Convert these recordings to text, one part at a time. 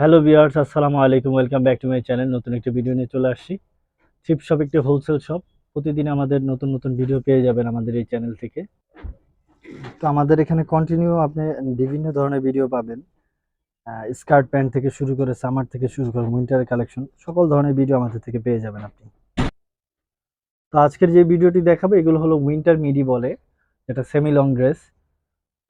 Hello viewers আসসালামু আলাইকুম welcome back to my channel নতুন একটি ভিডিও নিয়ে চলে আসছি। চিপ শপ একটি হোলসেল শপ প্রতিদিন আমাদের নতুন নতুন ভিডিও পেয়ে যাবেন আমাদের এই চ্যানেল থেকে। তো আমাদের এখানে কন্টিনিউ আপনি বিভিন্ন ধরনের ভিডিও পাবেন। স্কার্ট প্যান্ট থেকে শুরু করে সামার থেকে শুরু করে উইন্টারের কালেকশন সকল ধরনের ভিডিও আমাদের থেকে পেয়ে যাবেন আপনি। তো আজকের যে ভিডিওটি দেখাবো, এগুলো হলো উইন্টার মিডি বলে, যেটা সেমি লং ড্রেস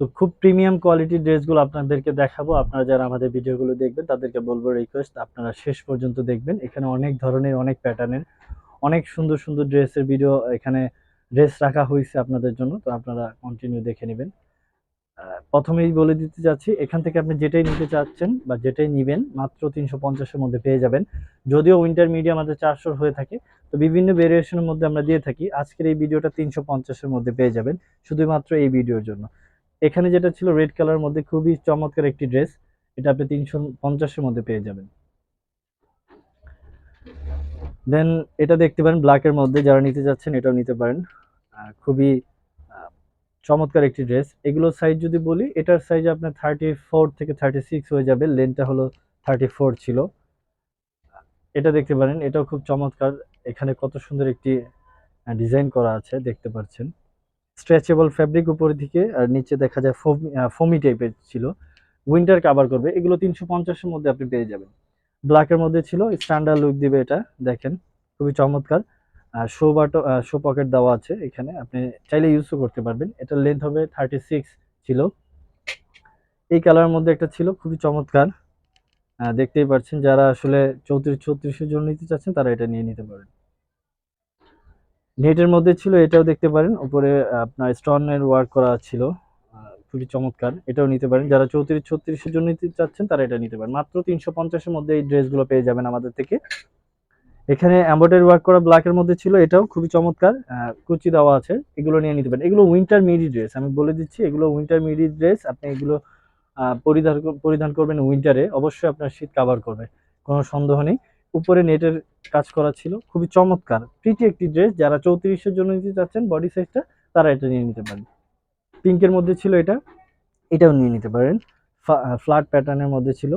তো খুব প্রিমিয়াম কোয়ালিটির ড্রেসগুলো আপনাদেরকে দেখাবো। আপনারা যারা আমাদের ভিডিওগুলো দেখবেন, তাদেরকে বলব রিকোয়েস্ট আপনারা শেষ পর্যন্ত দেখবেন। এখানে অনেক ধরনের, অনেক প্যাটার্নের অনেক সুন্দর সুন্দর ড্রেসের ভিডিও এখানে ড্রেস রাখা হয়েছে আপনাদের জন্য, তো আপনারা কন্টিনিউ দেখে নেবেন। প্রথমেই বলে দিতে চাচ্ছি, এখান থেকে আপনি যেটাই নিতে চাচ্ছেন বা যেটাই নিবেন, মাত্র তিনশো পঞ্চাশের মধ্যে পেয়ে যাবেন। যদিও উইন্টার মিডিয়া আমাদের চারশোর হয়ে থাকে, তো বিভিন্ন ভেরিয়েশনের মধ্যে আমরা দিয়ে থাকি। আজকের এই ভিডিওটা তিনশো পঞ্চাশের মধ্যে পেয়ে যাবেন, শুধুমাত্র এই ভিডিওর জন্য। এখানে যেটা ছিল রেড কালার মধ্যে খুবই চমৎকার একটি ড্রেস এটা আপনি তিনশো পঞ্চাশের মধ্যে পেয়ে যাবেন। দেন এটা দেখতে পারেন ব্ল্যাকের মধ্যে, যারা নিতে যাচ্ছেন এটাও নিতে পারেন। খুবই চমৎকার একটি ড্রেস এগুলোর সাইজ যদি বলি, এটার সাইজ আপনার থার্টি ফোর থেকে থার্টি সিক্স হয়ে যাবে। লেনটা হলো থার্টি ফোর ছিল। এটা দেখতে পারেন, এটাও খুব চমৎকার। এখানে কত সুন্দর একটি ডিজাইন করা আছে, দেখতে পাচ্ছেন। স্ট্রেচেবল ফ্যাব্রিক উপরের দিকে, আর নিচে দেখা যায় ফোমি টাইপের ছিল। উইন্টার কাভার করবে, এগুলো তিনশো পঞ্চাশের মধ্যে আপনি পেয়ে যাবেন। ব্ল্যাকের মধ্যে ছিল স্ট্যান্ডার্ড লুক দিবে এটা, দেখেন, খুবই চমৎকার। আর শো বাটো শো পকেট দেওয়া আছে এখানে, আপনি চাইলে ইউজও করতে পারবেন। এটা লেন্থ হবে থার্টি সিক্স ছিল। এই কালারের মধ্যে একটা ছিল, খুবই চমৎকার। দেখতেই পাচ্ছেন যারা আসলে চৌত্রিশ, ছত্রিশের জন্য নিতে চাচ্ছেন, তারা এটা নিয়ে নিতে পারেন। নেটের মধ্যে ছিল, এটাও দেখতে পারেন। উপরে আপনার স্টোনের ওয়ার্ক করা ছিল। খুবই চমৎকার। এটাও নিতে পারেন। যারা চৌত্রিশ, ছত্রিশের জন্য নিতে চাচ্ছেন, তারা এটা নিতে পারেন। মাত্র তিনশো পঞ্চাশের মধ্যে এই ড্রেসগুলো পেয়ে যাবেন আমাদের থেকে। এখানে এম্বয়ডারি ওয়ার্ক করা ব্ল্যাকের মধ্যে ছিল, এটাও খুবই চমৎকার। কুচি দেওয়া আছে, এগুলো নিয়ে নিতে পারেন। এগুলো উইন্টার মিডি ড্রেস আমি বলে দিচ্ছি, এগুলো উইন্টার মিডি ড্রেস আপনি এগুলো পরিধান পরিধান করবেন উইন্টারে অবশ্যই আপনার শীত কাভার করবে, কোনো সন্দেহ নেই। উপরে নেটের কাজ করা ছিল। খুবই চমৎকার। প্রিটি একটি ড্রেস যারা চৌত্রিশের জন্য নিতে চাচ্ছেন বডি সাইজটা তারা এটা নিয়ে নিতে পারেন। পিঙ্কের মধ্যে ছিল এটা, এটাও নিয়ে নিতে পারেন। ফ্ল্যাট প্যাটার্নের মধ্যে ছিল।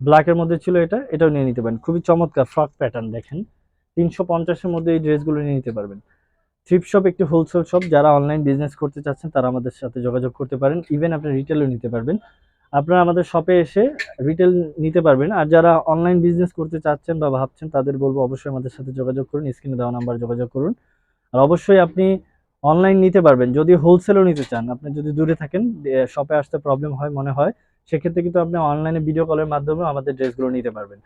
ব্ল্যাকের মধ্যে ছিল এটা, এটাও নিয়ে নিতে পারেন। খুবই চমৎকার ফ্রক প্যাটার্ন দেখেন। তিনশো পঞ্চাশের মধ্যে এই ড্রেসগুলো নিয়ে নিতে পারবেন। থ্রিপ শপ একটি হোলসেল শপ যারা অনলাইন বিজনেস করতে চাচ্ছেন, তারা আমাদের সাথে যোগাযোগ করতে পারেন। ইভেন আপনি রিটেলও নিতে পারবেন। আপনারা আমাদের শপে এসে রিটেল নিতে পারবেন। আর যারা অনলাইন বিজনেস করতে চাচ্ছেন বা ভাবছেন, তাদের বলব অবশ্যই আমাদের সাথে যোগাযোগ করুন স্ক্রিনে দেওয়া নাম্বার যোগাযোগ করুন। আর অবশ্যই আপনি অনলাইন নিতে পারবেন। যদি হোলসেলও নিতে চান, আপনি যদি দূরে থাকেন শপে আসতে প্রবলেম হয়, মনে হয়, সেক্ষেত্রে কিন্তু আপনি অনলাইনে ভিডিও কলের মাধ্যমে আমাদের ড্রেসগুলো নিতে পারবেন।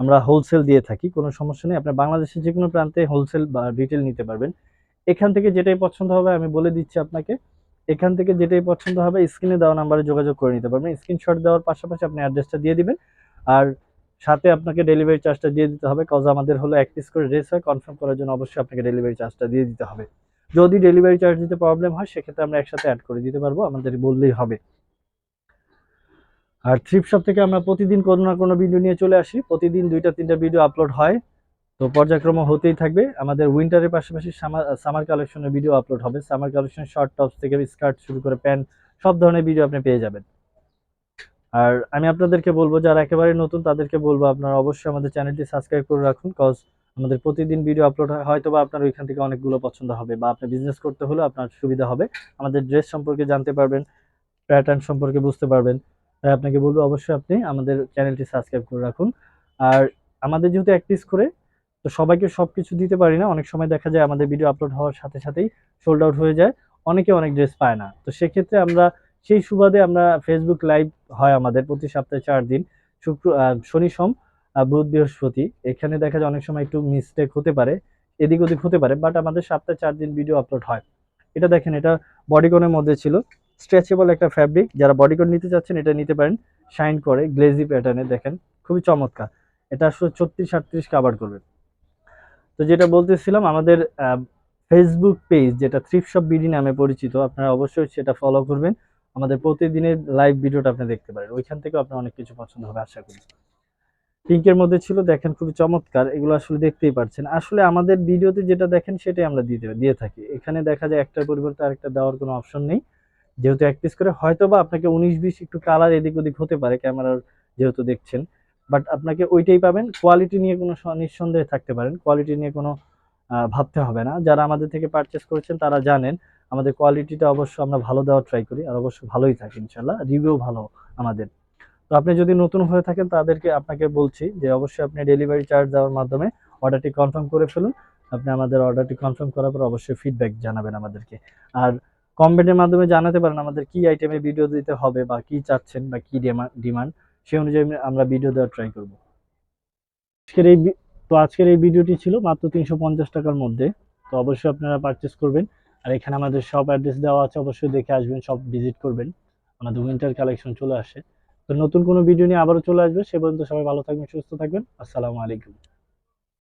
আমরা হোলসেল দিয়ে থাকি, কোনো সমস্যা নেই। আপনার বাংলাদেশের যে কোনো প্রান্তে হোলসেল বা রিটেল নিতে পারবেন। এখান থেকে যেটাই পছন্দ হবে, আমি বলে দিচ্ছি আপনাকে। এখান থেকে যেটাই পছন্দ হবে, স্ক্রিনে দেওয়া নাম্বারে যোগাযোগ করে নিতে পারবেন। স্ক্রিনশট দেওয়ার পাশাপাশি আপনি অ্যাড্রেসটা দিয়ে দিবেন। আর সাথে আপনাকে ডেলিভারি চার্জটা দিয়ে দিতে হবে। কজ আমাদের হলো এক পিস করে ড্রেস হয় কনফার্ম করার জন্য অবশ্যই আপনাকে ডেলিভারি চার্জটা দিয়ে দিতে হবে। যদি ডেলিভারি চার্জ দিতে প্রবলেম হয়, সেক্ষেত্রে আমরা একসাথে অ্যাড করে দিতে পারব। আমাদের বললেই হবে। আর থ্রিপ শপ থেকে আমরা প্রতিদিন কোনো না কোনো ভিডিও নিয়ে চলে আসি। প্রতিদিন দুইটা, তিনটা ভিডিও আপলোড হয়। তো পর্যায়ক্রমে হতেই থাকবে। আমাদের উইন্টারের পাশাপাশি সামার কালেকশনের ভিডিও আপলোড হবে। সামার কালেকশন শর্ট টপস থেকে স্কার্ট শুরু করে প্যান্ট সব ধরনের ভিডিও আপনি পেয়ে যাবেন। আর আমি আপনাদেরকে বলব, যারা একেবারে নতুন, তাদেরকে বলব, আপনারা অবশ্যই আমাদের চ্যানেলটি সাবস্ক্রাইব করে রাখুন কজ আমাদের প্রতিদিন ভিডিও আপলোড হয় হয়তো বা আপনার ওইখান থেকে অনেকগুলো পছন্দ হবে বা আপনি বিজনেস করতে হলে আপনার সুবিধা হবে। আমাদের ড্রেস সম্পর্কে জানতে পারবেন প্যাটার্ন সম্পর্কে বুঝতে পারবেন। তাই আপনাকে বলব, অবশ্যই আপনি আমাদের চ্যানেলটি সাবস্ক্রাইব করে রাখুন। আর আমাদের যেহেতু এক পিস করে তো সবাইকে সব কিছু দিতে পারি না। অনেক সময় দেখা যায় আমাদের ভিডিও আপলোড হওয়ার সাথে সাথেই সোল্ড আউট হয়ে যায়। অনেকে অনেক ড্রেস পায় না। তো সেক্ষেত্রে আমরা সেই সুবাদে আমরা ফেসবুক লাইভ হয় আমাদের প্রতি সপ্তাহে চার দিন। শুক্র শনি, সোম বুধ, বৃহস্পতি। এখানে দেখা যায় অনেক সময় একটু মিস্টেক হতে পারে, এদিক ওদিক হতে পারে বাট আমাদের সপ্তাহে চার দিন ভিডিও আপলোড হয়। এটা দেখেন, এটা বডিকনের মধ্যে ছিল। স্ট্রেচেবল একটা ফ্যাব্রিক যারা বডিকন নিতে চাচ্ছেন, এটা নিতে পারেন। শাইন করে গ্লেজি প্যাটার্নে দেখেন, খুবই চমৎকার। এটা আসলে ছত্রিশ আটত্রিশ কাভার করবে। তো যেটা বলতেছিলাম, আমাদের ফেসবুক পেজ যেটা থ্রিপ শপ বিডি নামে পরিচিত, আপনারা অবশ্যই সেটা ফলো করবেন। আমাদের প্রতিদিনের লাইভ ভিডিওটা আপনি দেখতে পারেন। ওইখান থেকেও আপনার অনেক কিছু পছন্দ হবে, আশা করি। পিঙ্কের মধ্যে ছিল, দেখেন খুবই চমৎকার। এগুলো আসলে দেখতেই পাচ্ছেন আসলে আমাদের ভিডিওতে যেটা দেখেন, সেটাই আমরা দিতে, দিয়ে থাকি। এখানে দেখা যায় একটার পরিবর্তে আরেকটা দেওয়ার কোনো অপশন নেই। যেহেতু এক পিস করে হয়তো বা আপনাকে উনিশ, বিশ একটু কালার এদিক ওদিক হতে পারে ক্যামেরার যেহেতু দেখছেন। বাট আপনাকে ওইটাই পাবেন। কোয়ালিটি নিয়ে কোনো নিঃসন্দেহে থাকতে পারেন। কোয়ালিটি নিয়ে কোনো ভাবতে হবে না। যারা আমাদের থেকে পারচেস করেছেন, তারা জানেন, আমাদের কোয়ালিটিটা অবশ্য আমরা ভালো দেওয়ার ট্রাই করি, আর অবশ্য ভালোই থাকে ইনশাল্লাহ রিভিউ ভালো আমাদের। তো আপনি যদি নতুন হয়ে থাকেন, তাদেরকে আপনাকে বলছি যে, অবশ্যই আপনি ডেলিভারি চার্জ দেওয়ার মাধ্যমে অর্ডারটি কনফার্ম করে ফেলুন। আপনি আমাদের অর্ডারটি কনফার্ম করার পর অবশ্যই ফিডব্যাক জানাবেন আমাদেরকে। আর কমেন্টের মাধ্যমে জানাতে পারেন আমাদের কি আইটেমে ভিডিও দিতে হবে, বা কি চাচ্ছেন, বা কি ডিমান্ড সেই অনুযায়ী আমরা ভিডিও দেওয়ার ট্রাই করব। আজকের এই তো আজকের এই ভিডিওটি ছিল মাত্র তিনশো পঞ্চাশ টাকার মধ্যে। তো অবশ্যই আপনারা পারচেস করবেন। আর এখানে আমাদের সব অ্যাড্রেস দেওয়া আছে, অবশ্যই দেখে আসবেন সব ভিজিট করবেন। আমাদের উইন্টার কালেকশন চলে আসে। তো নতুন কোনো ভিডিও নিয়ে আবারও চলে আসবে। সে পর্যন্ত সবাই ভালো থাকবেন, সুস্থ থাকবেন। আসসালামু আলাইকুম।